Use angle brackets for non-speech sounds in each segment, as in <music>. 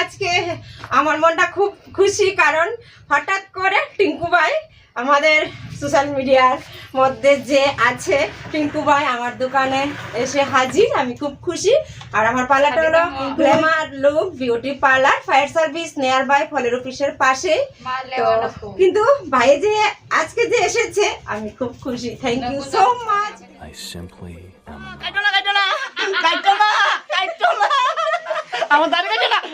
আজকে আমার মনটা খুব খুশি কারণ হঠাৎ করে টিঙ্কু ভাই আমাদের সোশ্যাল মিডিয়ার মধ্যে যে আছে টিঙ্কু ভাই আমার দোকানে এসে হাজির আমি খুব খুশি। আর আমার পার্লারটা হলো glamour look beauty parlour fire service nearby ফলের অফিসের পাশে। কিন্তু ভাই যে আজকে যে এসেছে আমি খুব খুশি। Thank you so much I simply am আমার দাড়ি কাটছো না এই, দাড়ি কাটছো না দাড়ি কাটছো না না তো গাইস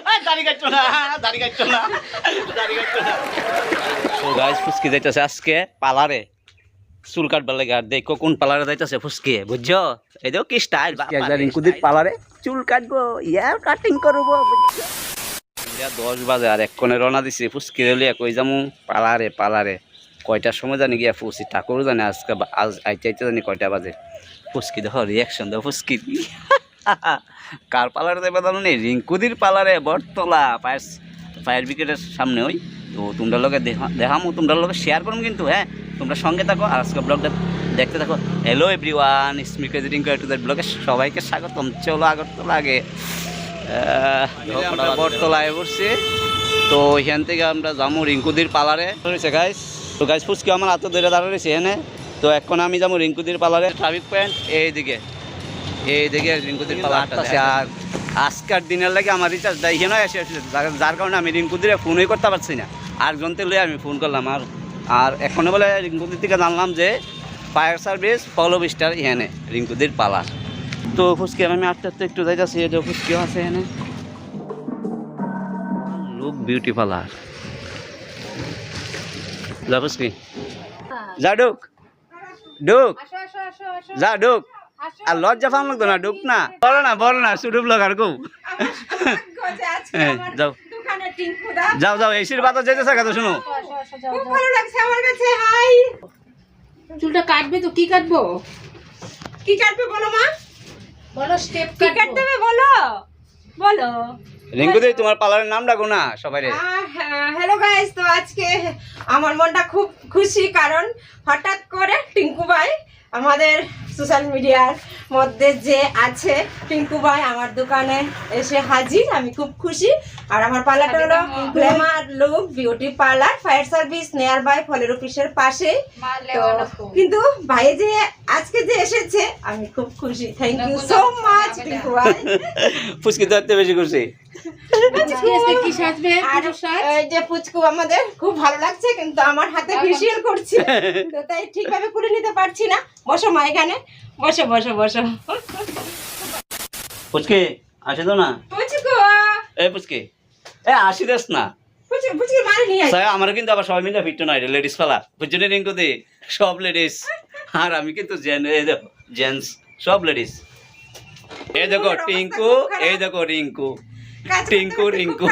ফুসকি যাইতেছে আজকে পালারে। চুল কাটবার লাগে আর দেখো কোন পালারে যাইতেছে ফুসকি বুঝছ? এই দেখো কি স্টাইল রিঙ্কুদির পালারে চুল কাটবো ইয়ার কাটিং করব বুঝছ? দশ বাজে আর এক্ষণে রওনা দিছি ফুসকি রেলিয়া কই যামু? পালারে পালারে। কয়টার সময় জানি গিয়া ফুসি ঠাকুর জানে আজকে আজ আইতে আইতে জানি কয়টা বাজে। ফুসকি দেখো রিয়াকশন দেখো ফুসকি। কার পালারে দেবে জানো নেই রিঙ্কুদির পালারে বটতলা। ফায়ার ফায়ার ব্রিগেডের সামনে ওই। তো তোমরা লোকে দেখামো তোমরা লোকে শেয়ার করব কিন্তু হ্যাঁ? তোমরা সঙ্গে থাকো আর আজকে ব্লগটা দেখতে থাকো। হ্যালো এভরিওয়ান স্মিকে রিঙ্কু টু দ্য ব্লগে সবাইকে স্বাগতম। চলো আগরতলা আগে। বটতলায় বসছি। তো এখান থেকে আমরা যাব রিঙ্কুদির পালারে। রয়েছে গাইস তো গাইস ফুচকি আমার হাতে ধরে দাঁড়া রয়েছে এখানে। তো এখন আমি যাব রিঙ্কুদির পালারে। ট্রাফিক পয়েন্ট এইদিকে। এইদিকে রিঙ্কুদির পালার আছে আর আজকের দিনের লাগে আমার রিচার্জটা এখানে এসে যার- যার কারণে আমি রিঙ্কুদিরে ফোনই করতে পারছি না। আর জনতে লয়ে আমি ফোন করলাম। আর আর এখনও বলে রিঙ্কুদির থেকে জানলাম যে ফায়ার সার্ভিস ফলো বিস্টার এখানে রিঙ্কুদির পালার তো ফুচকি আমি আটটা আটটা একটু যাইতেছি এই যে ফুচকিও আছে এখানে। লুক বিউটি পার্লার যা ফুচকি। যা ঢুক। ঢুক। যা ঢুক। আর লজ্জা পাম লাগতো না ডুব না। বলো না বলো না শুধু ব্লগার কো আজকে যাও। দোকানে টিঙ্কু দা যাও যাও এসির বাতাস শুনো। খুব ভালো লাগছে আমার কাছে হাই। চুলটা কাটবে তো কি কাটবো? কি কাটবে বলো মা? বলো স্টেপ কি কাটতে হবে বলো? বলো। রিঙ্কুদি তোমার পার্লারের নাম ডাকো না সবাই হ্যালো গাইস তো আজকে আমার মনটা খুব খুশি কারণ হঠাৎ করে টিঙ্কু ভাই আমাদের সোশ্যাল মিডিয়ার মধ্যে যে আছে টিঙ্কু ভাই আমার দোকানে এসে হাজির আমি খুব খুশি। আর আমার পার্লারটা হলো glamour look beauty parlour fire service nearby ফলের অফিসের পাশে। কিন্তু ভাই যে আজকে যে এসেছে আমি খুব খুশি। Thank you so much Tinku ভাই। <laughs> ফুচকি তো এত বেশি করছি কি সাজবে আর এই যে পুচকু আমাদের খুব ভালো লাগছে কিন্তু আমার হাতে ফেসিয়াল করছে। <laughs> তো তাই ঠিকভাবে করে নিতে পারছি না। বসো মা এখানে। বসো বসো বসো। ফুচকি আসে তো না? পুচকু! এই ফুচকি এ আসি দেস না। পুচকু পুচকু মারি নিয়ে আয়। আমার কিন্তু আবার সবাই মিলে ফিট নয় লেডিস ফেলা বুঝছেন রিঙ্কুদি? সব লেডিস আর আমি কিন্তু জেন এই দেখো জেন্টস সব লেডিস এই দেখো টিঙ্কু এই দেখো রিঙ্কু। টিঙ্কু রিঙ্কু।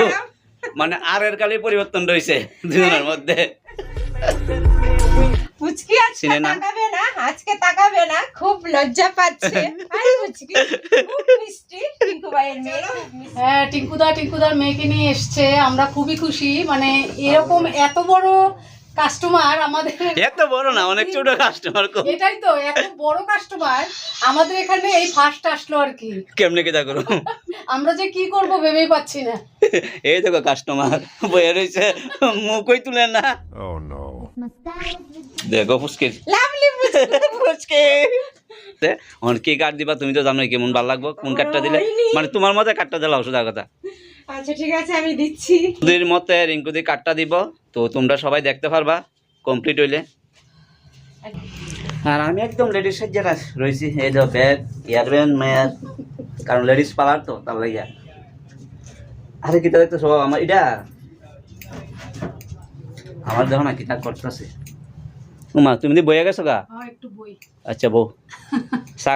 মানে আর এর কালে পরিবর্তন রয়েছে দুজনের মধ্যে। পুচকি আজকে? তাকাবে না আজকে তাকাবে না খুব লজ্জা পাচ্ছে। আরে পুচকি খুব মিষ্টি। টিঙ্কু ভাইয়ের মেয়ে। হ্যাঁ টিঙ্কুদা টিঙ্কুদার মেয়েকে নিয়ে এসছে। আমরা খুবই খুশি। মানে এরকম এত বড় কাস্টমার আমাদের এত বড় না অনেক ছোট কাস্টমার কো এটাই তো এত বড় কাস্টমার আমাদের এখানে এই ফার্স্ট আসলো আর কি। কেমনে কেটা করো আমরা যে কি করব ভেবেই পাচ্ছি না। এই দেখো কাস্টমার রয়েছে মুখই তুলে না। Oh no. দেখো ফুসকি লাভলি ফুচকি। অন কি কার্ড দিবা? তুমি তো জানোই কেমন ভালো লাগবো। কোন কার্ডটা দিলে? মানে তোমার মতে কাটটা দিলাও সোজা কথা। আচ্ছা ঠিক আছে আমি দিচ্ছি। রিঙ্কুদির মতে রিঙ্কুদি কার্ডটা দিব তো তোমরা সবাই দেখতে পারবা কমপ্লিট হইলে। আর আমি একদম লেডিস সাজ্জা রয়েছি এই যে ব্যাগ ইয়ারব্যান্ড মায়ার কারণ লেডিস পালার তো তার লাগিয়া। আরে কিতা সব আমার এটা? আমার দেখো না কিতা করতেছে। উমা তুমি দি বইয়া গেছো গা? হ্যাঁ একটু বই। আচ্ছা বউ। <laughs> চা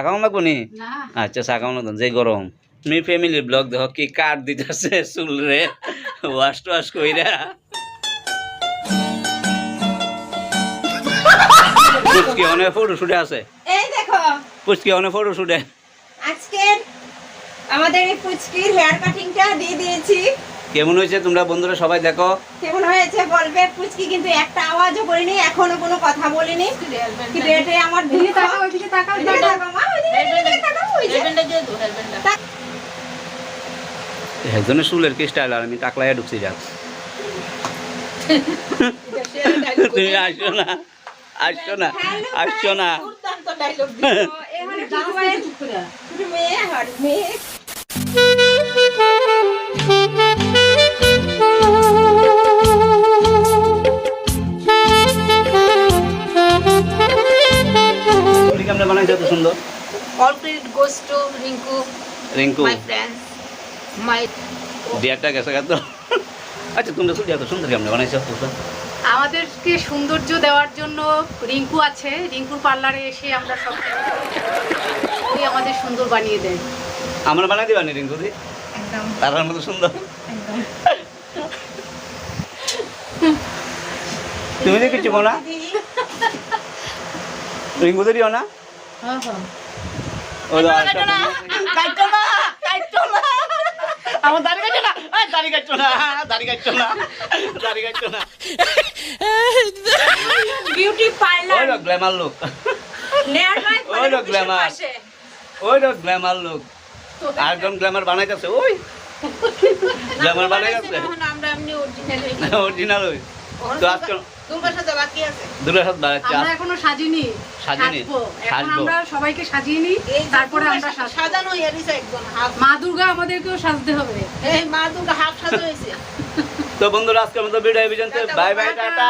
নি না। আচ্ছা চা খাওয়া লাগতো যে গরম। তুমি ফ্যামিলি ব্লগ দেখো কি কাট দিতেছে চুল রে ওয়াশ টোয়াশ কইরা। পুচকি অনেক ফটো শুটে আছে। এই দেখো। পুচকি অনেক ফটো শুটে আজকে আমাদের এই পুচকির হেয়ার কাটিংটা দিয়ে দিয়েছি। কেমন হয়েছে তোমরা বন্ধুরা সবাই দেখো? কেমন হয়েছে বলবে? পুচকি কিন্তু একটা আওয়াজও করিনি এখনও কোনো কথা বলিনি। কিন্তু এটাই আমার দুঃখ। তাকাও ওইদিকে তাকাও ওইদিকে তাকাও মা, ওইদিকে, ওইদিকে তাকাও, ওই যে। তা- একজনের চুলের কি স্টাইল আর আমি টাকলাইয়া ঢুকছি যাক। <laughs> তুমি আসছো না আসছো না আসছো না। কেমনে বানাইছো এত সুন্দর? Goes to Rinku friends, my ডিয়ারটা গেছে তো। আচ্ছা তুমি চুল এত সুন্দর কেমনে বানাইছো আমাদেরকে সৌন্দর্য দেওয়ার জন্য রিঙ্কু আছে। রিঙ্কুর পার্লারে এসে আমরা সব ওই আমাদের সুন্দর বানিয়ে দেয়। আমরা বানাই দিবানি রিঙ্কু দি? একদম। তার মতো সুন্দর? তুমি যে কিছু না? রিঙ্কু দিও না? হ্যাঁ হ্যাঁ ও তো আরেকটা কাইটো না কাইটো না আমার দাড়ি কাটছো না? এই দাড়ি কাটছো না দাড়ি কাটছো না দাড়ি কাটছো না। বিউটি ওই পার্লার তো গ্ল্যামার লোক নেয়ার বাই ওই লোক glamour। ওই গ্ল্যামার লোক আরেকজন গ্ল্যামার বানাইতেছে ওই। গ্ল্যামার বানাইতেছে। আমরা এমনি অরিজিনাল অরিজিনাল ওই তো আজকে বাকি আছে? আমরা এখনও সাজিনি সাজিনি? সাজবো। এখন আমরা সবাইকে সাজিয়ে নি তারপরে আমরা সাজানো হাফ। মা দুর্গা আমাদেরকেও সাজতে হবে। এই মা দুর্গা হাফ সাজা হয়েছে। তো বন্ধুরা আজকের মতো ভিডিও পর্যন্ত বাই বাই টাটা।